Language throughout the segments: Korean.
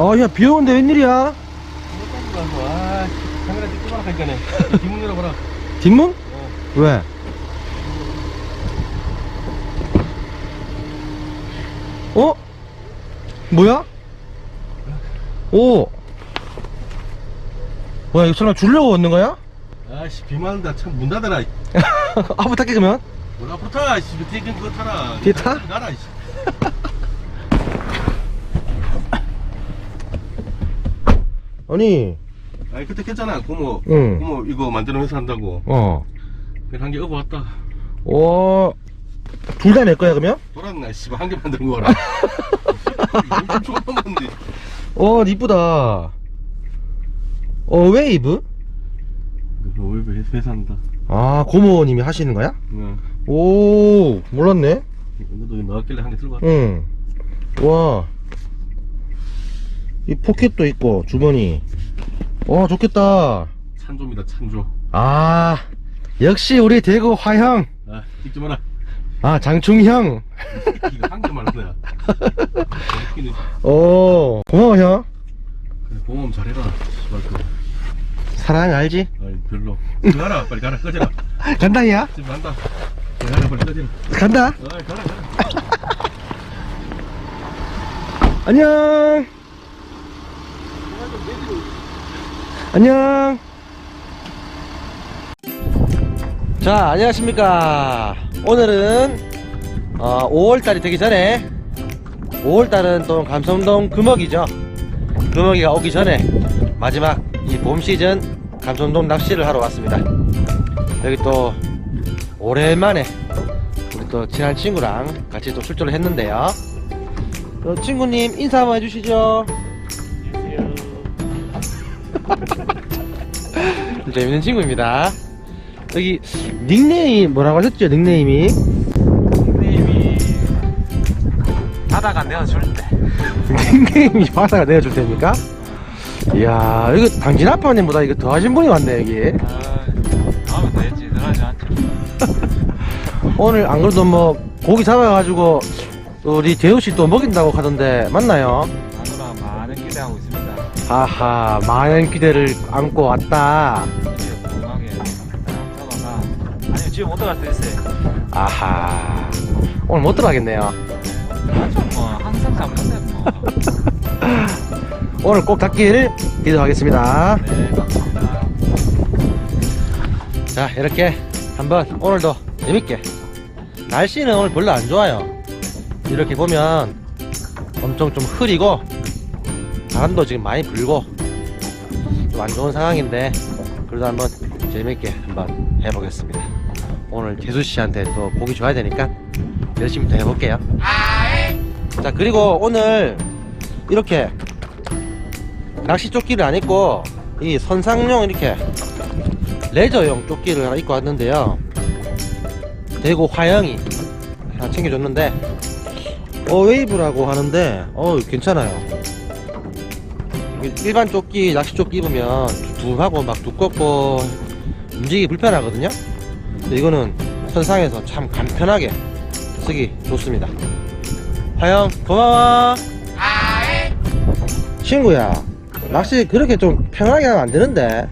아, 야, 비 오는데 웬일이야? 와, 카메라 찍지 마라 하니까네. 뒷문 열어봐라. 뒷문? 어. 왜? 어? 뭐야? 오. 뭐야, 이거 설마 주려고 얻는 거야? 아씨, 비 맞는다. 참, 문 닫아라. 아부 탁게 그러면? 문 앞으로 타. 씨, 뒤에 그거 타라. 뒤에 타? 나라, 씨. 아니, 아니, 그때 했잖아. 고모. 응. 고모 이거 만드는 회사 한다고. 어. 그래서 한개 얻어 왔다. 어, 둘다내 거야, 그러면? 돌았나, 씨. 한개 만드는 거 봐라. 엄청 좋았는데. 어, 이쁘다. 어, 웨이브? 이거 왜 회사 한다. 아, 고모님이 하시는 거야? 응. 오, 몰랐네. 너도 나왔길래 한 개 들고 왔다. 응. 와. 이 포켓도 있고, 주머니. 와, 좋겠다. 찬조입니다, 찬조. 아, 역시 우리 대구 화형. 아, 찍지 마라. 아, 장충형. 이거 한 개만 한다. 웃기네. 오, 고마워, 형. 그래, 고마움 잘해라. 그. 사랑 알지? 아이, 별로. 가라, 빨리 가라, 꺼져라. 간다이야? 집에 간다. 빨리 가라, 빨리 꺼져라. 간다. 아이, 가라, 가라. 안녕. 안녕. 자, 안녕하십니까. 오늘은 어, 5월달이 되기 전에 5월달은 또 감성동 금어기죠. 금어기가 오기 전에 마지막 이 봄 시즌 감성동 낚시를 하러 왔습니다. 여기 또 오랜만에 우리 또 친한 친구랑 같이 또 출조를 했는데요. 어, 친구님 인사 한번 해주시죠. 재밌는 친구입니다. 여기 닉네임 뭐라고 하셨죠? 닉네임이 닉네임이 바다가 내어줄 때 닉네임이 바다가 내어줄 테니까. 이야 이거 당진 아빠님보다 이거 더 하신 분이 왔네 여기. 아, 하면 되지 늘하지 않죠 오늘 안 그래도 뭐 고기 잡아가지고 우리 재우 씨 또 먹인다고 하던데 맞나요? 하하 많은 기대를 안고 왔다. 이제 궁금하게 잡아가 아니 지금 어디 갈수 있어요 아하 오늘 못 들어가겠네요. 맞죠 뭐 항상 잡는데 뭐네 오늘 꼭 닿기를 기도하겠습니다. 감사합니다 자 이렇게 한번 오늘도 재밌게 날씨는 오늘 별로 안 좋아요 이렇게 보면 엄청 좀 흐리고 바람도 지금 많이 불고 좀 안 좋은 상황인데 그래도 한번 재밌게 한번 해보겠습니다 오늘 재수 씨한테 또 보기 줘야 되니까 열심히 더 해볼게요 자 그리고 오늘 이렇게 낚시 조끼를 안 입고 이 선상용 이렇게 레저용 조끼를 하나 입고 왔는데요. 대구 화영이 하나 챙겨줬는데, 어, 웨이브라고 하는데, 어, 괜찮아요. 일반 조끼, 낚시 조끼 입으면 두툼하고 막 두껍고 움직이기 불편하거든요. 이거는 선상에서 참 간편하게 쓰기 좋습니다. 화영, 고마워. 친구야, 낚시 그렇게 좀 편하게 하면 안 되는데.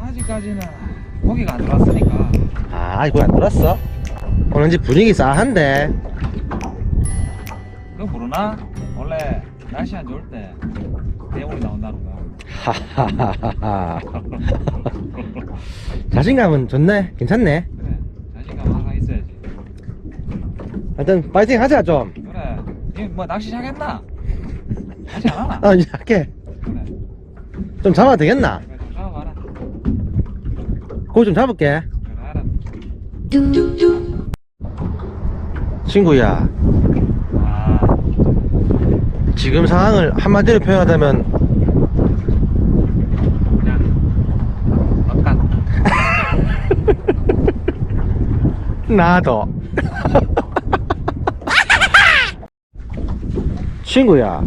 아직까지는 고기가 안 들어왔으니까 아, 이거 안 들었어? 오늘 이제 분위기 싸한데. 그거 모르나? 원래 날씨 안 좋을 때 대물이 나온다는 거 하하하하. 자신감은 좋네. 괜찮네. 그래 자신감 항상 있어야지 하여튼, 파이팅 하자, 좀. 그래 지금 뭐 낚시 시작했나? 아직 안 하나? 아, 이제 할게. 그래 좀 잡아도 되겠나? 그래 좀 잡아봐라 고기 좀 잡을게. 그래 알아 친구야, 아 지금 상황을 한마디로 표현하자면, 그냥 막간 나도. 친구야,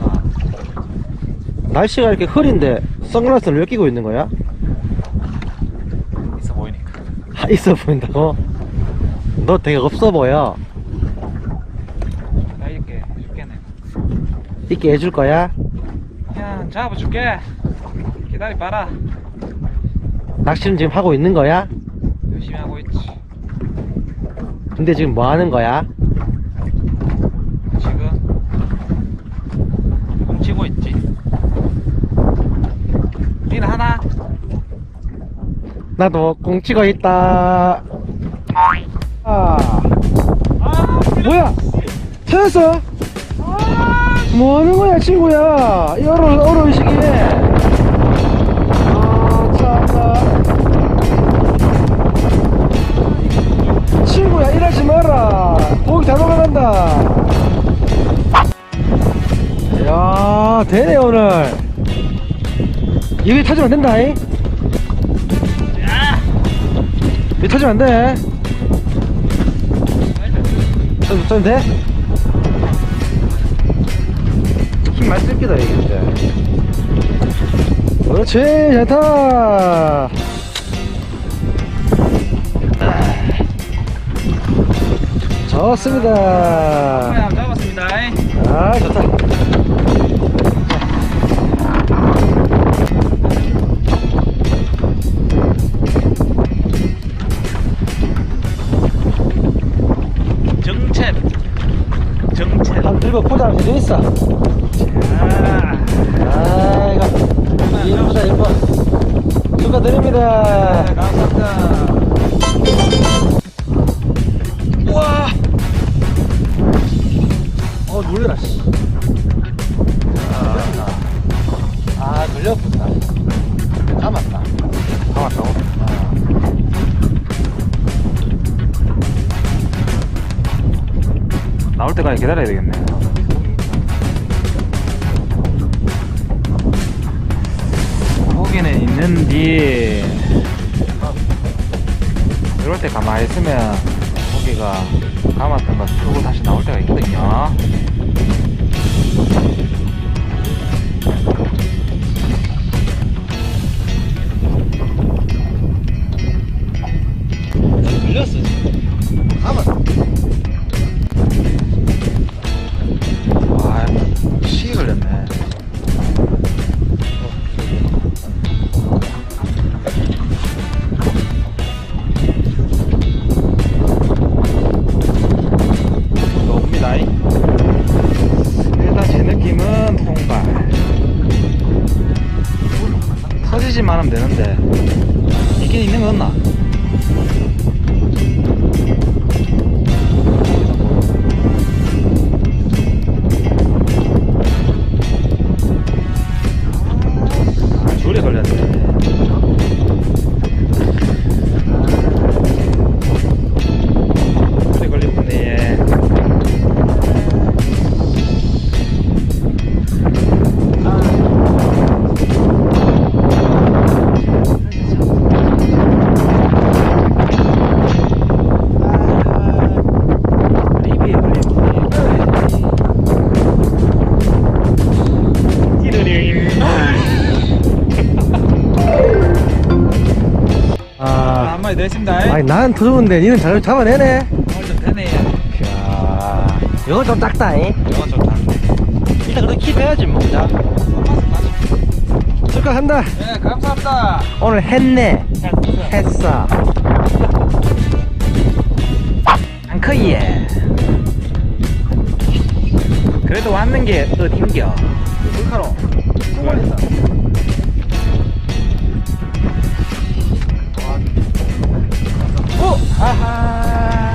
아, 날씨가 이렇게 흐린데 선글라스를 왜 끼고 있는 거야? 있어 보이니까 아, 있어 보인다고? 너 되게 없어 보여. 나 이렇게 죽겠네 있게 해줄 거야? 그냥 잡아줄게 기다려봐라 낚시는 지금 하고 있는 거야? 열심히 하고 있지 근데 지금 뭐 하는 거야? 지금 훔치고 있지 니는 하나? 나도 공치고 있다. 아, 아 뭐야? 찾았어? 뭐 하는 거야, 친구야? 이 어려운, 어려운 시기에. 친구야, 일하지 마라. 고기 다 먹어간다. 야, 되네, 오늘. 여기 타주면 안 된다, 잉? 여기 타주면 안 돼. 좀, 좀 돼? 힘 많이 쓸 거다, 이게, 이제. 그렇지, 좋다. 좋습니다. 그냥 잡았습니다 아, 좋다. 정체 정체 한 들고 포장 해져 있어. 축하드립니다. 감사합니다 우와! 어, 놀래라, 씨. 아, 놀렸구나. 잡았다. 잡았다고? 나올 때까지 기다려야 되겠네 있는데 이럴 때 가만히 있으면 고기가 감았던 거 쓰고 다시 나올 때가 있거든요 나는 터졌는데, 니는 잘 잡아내네. 오늘 좀 되네. 야 이건 좀 작다잉. 이건 좀 작네. 일단 그래도 킵해야지, 뭐. 자, 축하한다. 네, 감사합니다. 오늘 했네. 했어. 앙크예. 그래도 왔는 게 어딘겨? 불카로. 똥걸린다. 아하.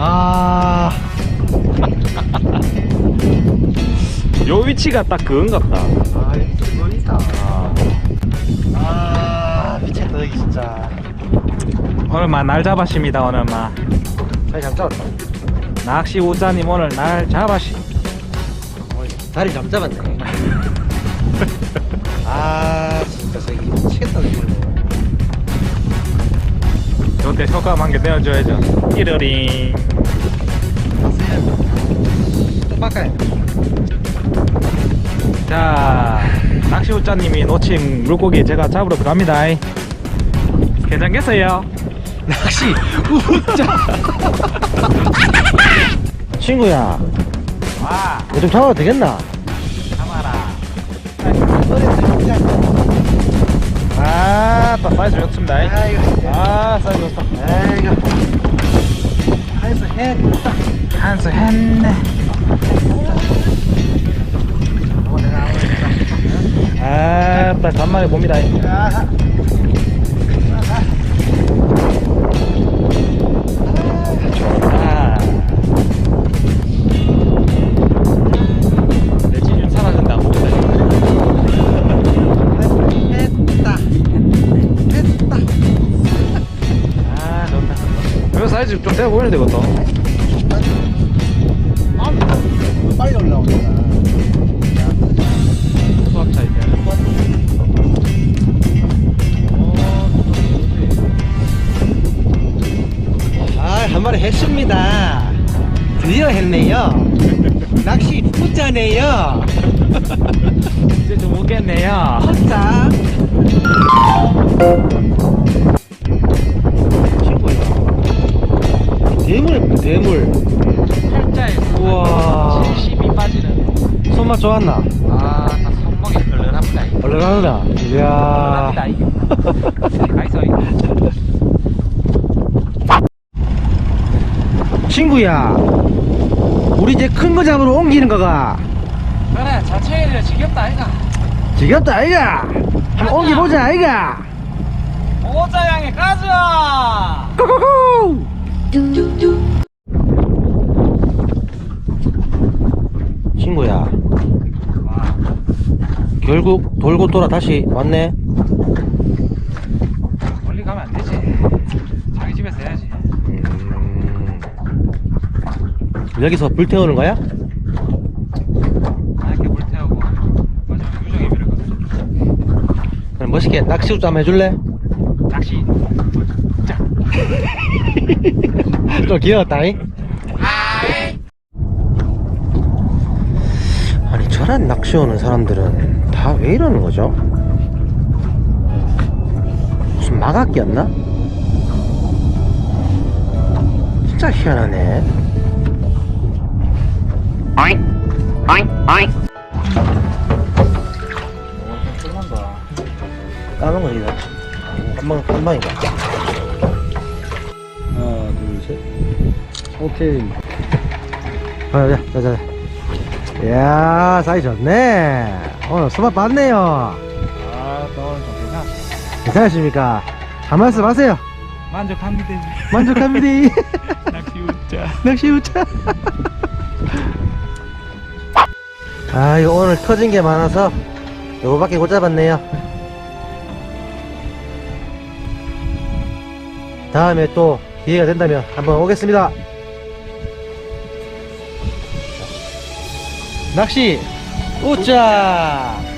아, 요 위치가 딱 그건 같다. 아, 이거 아, 미쳤다, 여기 진짜. 오늘만 날 잡았습니다, 오늘만. 잘 잡았다. 낚시 우자님 오늘 날 잡았시. 다리 잘 잡았네. 아, 진짜 저기 미치겠다, 이거는. 요때 효과음 한개 내어줘야죠. 띠르링. 빡가야. 자, 낚시 우자님이 놓친 물고기 제가 잡으러 들어갑니다. 괜찮겠어요? 낚시 우짜 친구야 좀 잡아도 되겠나? 참아라. 아, 또 사이즈 좋습니다. 아, 사이즈 좋다. 아이고. 사이즈 했다. 한수 했네. 아, 딱 간만에 봅니다. 아. 돼 보이는데, 이것도. 빨리 올라오니까. 수학. 아, 한 마리 했습니다. 드디어 했네요. 낚시 후자네요. 이제 좀 오겠네요. 후자. 대물에 대물. 팔자에 우와. 70이 빠지는. 손맛 좋았나? 아, 다 손목이. 이야. 얼른합니다. 가이소. 친구야. 우리 이제 큰 거 잡으러 옮기는 거가. 그래, 자체이래 지겹다, 아이가. 지겹다, 아이가. 한번 옮겨보자, 아이가. 오자 양에 가자! 결국 돌고 돌아 다시 왔네. 멀리 가면 안 되지. 자기 집에서 해야지. 음, 여기서 불 태우는 거야? 이렇게 물 태우고. 마지막 유정이 밀었거든. 그럼 멋있게 낚시 좀 한번 해줄래? 낚시. 좀 귀여웠다잉? 저런 낚시 오는 사람들은 다 왜 이러는 거죠? 무슨 마각기였나? 진짜 희한하네 끝난다. 까만 거 이다 한방 한방인가? 하나, 둘, 셋. 오케이. 아, 자, 자, 자. 이야, 사이 좋네. 오늘 수박 봤네요. 아, 또 오늘 좀 괜찮았어. 괜찮으십니까? 한 말씀 하세요. 만족합니다. 만족합니다. 낚시 웃자. 낚시 웃자. 아, 이거 오늘 터진 게 많아서 요거밖에 못 잡았네요. 다음에 또 기회가 된다면 한번 오겠습니다. 낚시 웃자.